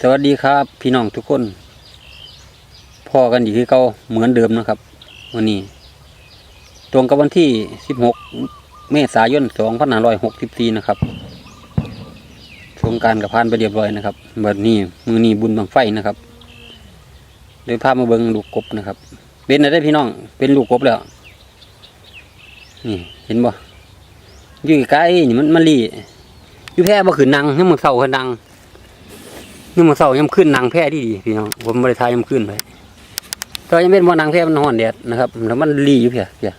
สวัสดีครับ พี่น้องทุกคนพ่อกันอยู่ที่เก่าเหมือนเดิมนะครับวันนี้ ตรงกับวันที่ 16 เมษายน 2564 นะครับสงการกับพานไปเรียบร้อยนะครับเบิดนี้มือนี้บุญบังไฟนะครับเดินพามาเบิงลูกกบนะครับ เป็นอะไรพี่น้อง เป็นลูกกบแล้วนี่เห็นบ่อยู่ใกล้นี่มันมันรีอยู่แพร่บ่ขึ้นนังยังมันเศร้าขึ้นนัง นี่มันเศร้ายังขึ้นนางแพร่ดีดีพี่น้องผมบริทายยังขึ้นไปตอนยังเป็นว่านางแพร่มันห่อนแดดนะครับแล้วมันรีอยู่เพียเพีย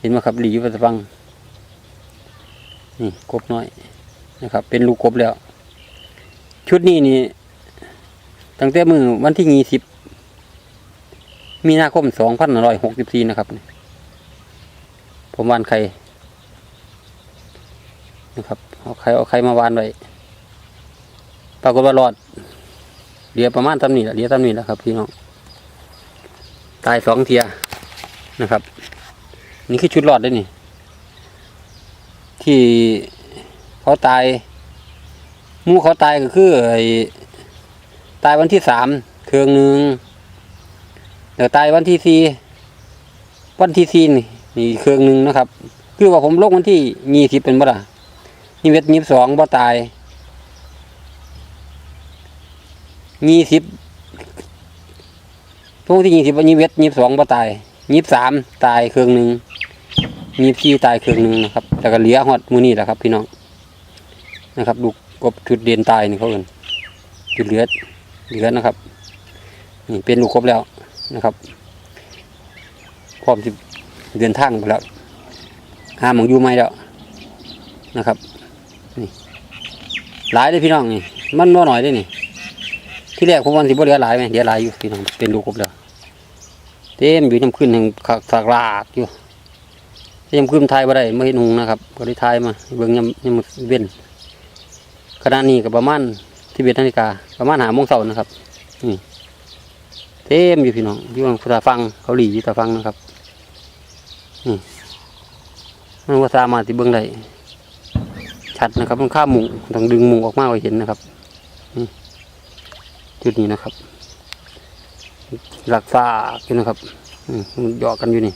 เห็นไหมครับรีอยู่ปัสฟังนี่กบน้อยนะครับ เป็นลูกกบแล้ว ชุดนี้นี่ตั้งแต่มือวันที่ยี่สิบมีนาคมสองพันร้อยหกสิบสี่นะครับ ผมวานใครนะครับเอาใครเอาใครมาวานไว้ ปรากฏว่ารอดเดียประมาณตำนี้แหละเดียตำนี้แหละครับ พี่น้องตายสองเทียนะครับ นี่คือชุดรอดได้นี่ ที่เขาตายมู่เขาตายก็คือไอ้ตายวันที่สามเครื่องหนึ่งเดี๋ยวตายวันที่สี่วันที่สี่นี่นี่เครื่องหนึ่งนะครับ คือว่าผมลงวันที่ยี่สิบเป็นบ่ล่ะนี่เวทยี่สิบสองบ่ตาย ยี่สิบพวกที่ยี่สิบยี่สิบเอ็ดยี่สิบสองบ่ตายยี่สิบสามตายเครื่องหนึ่งยี่สิบสี่ตายเครื่องหนึ่งนะครับแต่ก็เหลือฮอดมือนี่แหละครับ พี่น้องนะครับดูกบชุดเด่นตายนี่เขาเอินจุดเหลือเหลือนะครับนี่เป็นลูกครบแล้วนะครับพร้อมที่เดินทางไปแล้วหาหมองอยู่ไม่แล้วนะครับ นี่หลายเลยพี่น้องนี่มันน้อยหน่อยเลยนี่ ที่แรกผมวันสิบ่เหลือหลายไหมเหลือหลายอยู่พี่น้องเป็นลูกกบแล้วเต็มอยู่น้ำขึ้นแห่งขากสากลากอยู่ยำขึ้นทายบ่ได้ไม่เห็นหุงนะครับ ก็ได้ทายมาเบิ่งยำยำเว้นขณะนี้ก็ประมาณที่เบ็ดนาฬิกาประมาณหาโมงเช้านะครับนี่เต็มอยู่พี่น้องอยู่ทางตาฟังเขาหลีอยู่ตาฟังนะครับนี่มันว่าสามารถที่เบิ่งได้ชัดนะครับมันข้ามหมุงต้องดึงหมุงออกมาไว้เห็นนะครับนี่ จุดนี้นะครับหลักซากอยู่นะครับอืมมันหยอกกันอยู่นี่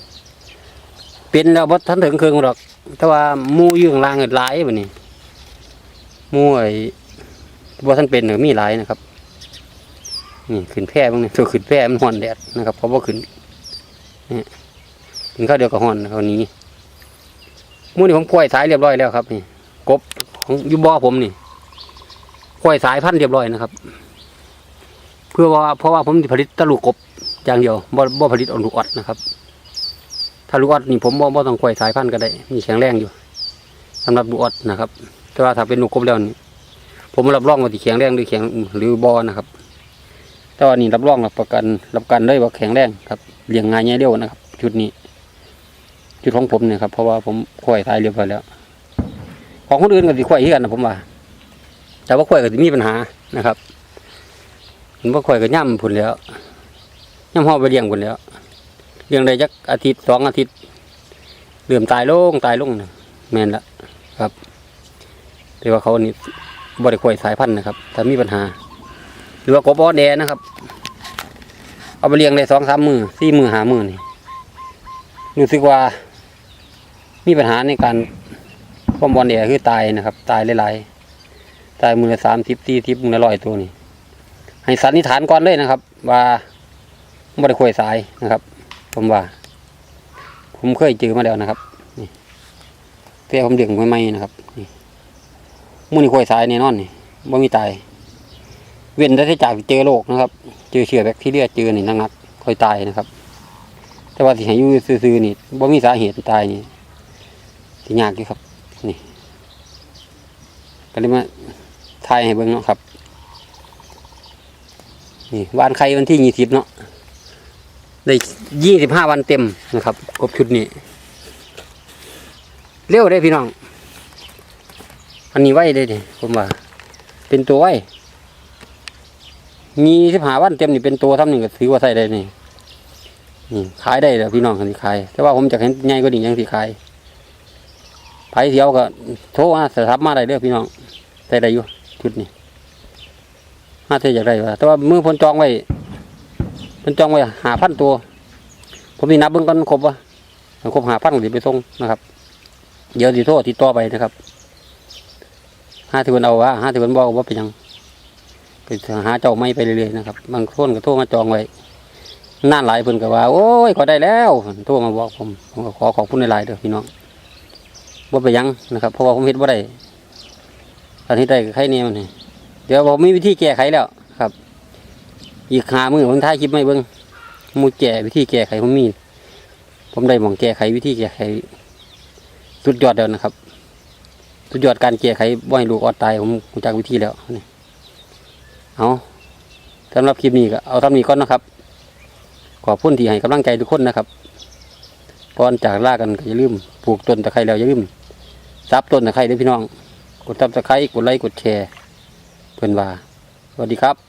เป็นแล้วบ่ทันถึงเครื่องหรอก แต่ว่ามูยู่ข้างล่างเงินหลายแบบนี้มูไอ้บ่ทันเป็นเนี่ยมีหลายนะครับนี่ขึ้นแพร่บ้างเนี่ยตัวขึ้นแพร่มันหอนแดดนะครับเพราะว่าขึ้นนี่ขึ้นข้าวเดียวกับหอนเขานี้มูนี่ผมปล่อยสายเรียบร้อยแล้วครับ นี่ กบของยูบ่อผมนี่ปล่อยสายพันธ์เรียบร้อยนะครับ พื่อว่าเพราะว่าผมผลิตตะลูกกบอย่างเดียวบ่บ่ผลิตอลูกออดนะครับ ถ้าลูกออดนี่ผมบ่บ่ต้องควายสายพันธุ์ก็ได้มีแข็งแรงอยู่สำหรับลูกออดนะครับ แต่ว่าถ้าเป็นลูกกบแล้วนี่ผมรับรองว่าที่แข็งแรงหรือแข็งหรือบ่นะครับ แต่ว่านี่รับรองรับประกันรับประกันได้ว่าแข็งแรงครับเลี้ยงง่ายง่ายเร็วนะครับชุดนี้ชุดของผมเนี่ยครับเพราะว่าผมควายสายเรียบร้อยแล้ว ของคนอื่นก็สิควายที่กันนะผมว่าแต่ว่าควายก็สิมีปัญหานะครับ มว่าข่อยก็ย่ำผุนแล้วย่ำห่อไปเลี้ยงผุนแล้วเลี้ยงได้จักอาทิตย์สองอาทิตย์เลื่อมตายลงตายลงนะแม่นละครับแต่ว่าเขานี่บริข่อยสายพันธุ์นะครับถ้ามีปัญหา หรือว่ากบออแดนะครับ เอาไปเลี้ยงได้สองสามมือสี่มือหามือนี่รู้สึกว่า มีปัญหาในการความบอลแดคือตายนะครับ ตายหลายๆตายมือละสามสิบสี่สิบมือละร้อยตัวนี่ ให้สันนิษฐานก่อนเลยนะครับ ว่าไม่ได้คุยสายนะครับ ผมว่า ผมเคยเจอมาแล้วนะครับนี่แต่ผมเดือดไม่ไม่นะครับนี่มูนี่คุยสายแน่นอนนี่บ่มีตาย เว้นแต่จากเจอโรคนะครับ เจอเชื้อแบคทีเรียเจอนี่นักๆค่อยตายนะครับ แต่ว่าที่ให้อยู่ซื่อๆนี่บ่มีสาเหตุตายนี่ที่ยากอยู่ครับ นี่ก็เลยมาทายให้เบิ่งเนาะครับ นี่วานไข่วันที่ยี่สิบเนาะได้ยี่สิบห้าวันเต็มนะครับกบชุดนี้ เร็วได้พี่น้อง อันนี้ไว้ได้ดิผมว่า เป็นตัวไว้มีสิบห้าวันเต็มนี่เป็นตัวทำหนึ่งก็ถือว่าใส่ได้นี่นี่ขายได้แล้วพี่น้องคนขาย แต่ว่าผมจะเห็นใหญ่ก็ดียังสิขายไผเสียวก็โทรมาสทับมาได้เด้อพี่น้องใส่ได้อยู่ชุดนี้ มาเทอยากได้ว่าแต่ว่ามือพนจองไว้พนจองไว้หาพันตัว ผมมีนับเบิ่งก่อนครบวะครบหาพันก็สิไปส่งนะครับ เดี๋ยวสิโทรติดต่อไปนะครับห้าที่เพิ่นเอาว่าห้าที่เพิ่นบอกว่าเป็นยังไปหาเจ้าไม่ไปเรื่อยๆนะครับบางคนก็โทรมาจองไว้นานหลายเพิ่นก็ว่า โอ้ยก็ได้แล้วโทรมาบอกผมผมก็ขอขอบคุณหลายๆเด้อพี่น้องบ่าไปยังนะครับ เพราะว่าผมเฮ็ดบ่าได้อันที่ได้ก็ใครเนี่ยมันนี่ เดี๋ยวผมมีวิธีแก้ไขแล้วครับ อีกหามือผมถ่ายคลิปไม่เบิ่งมูแก้วิธีแก้ไขผมมี ผมได้หมองแก้ไขวิธีแก้ไขสุดยอดแล้วนะครับ สุดยอดการแก้ไขบ่ให้ลูกอดตายผมรู้จักวิธีแล้วนี่เอาสำหรับคลิปนี้ก็เอาทำนี้ก่อนนะครับ ขอบคุณที่ให้กำลังใจทุกคนนะครับก่อนจากลากันก็อย่าลืมปลูกต้นตะไคร้แล้วอย่าลืมซับต้นตะไคร้ด้วยพี่น้อง กดซับตะไคร้กดไลค์กดแชร์ เพื่อนว่าสวัสดีครับ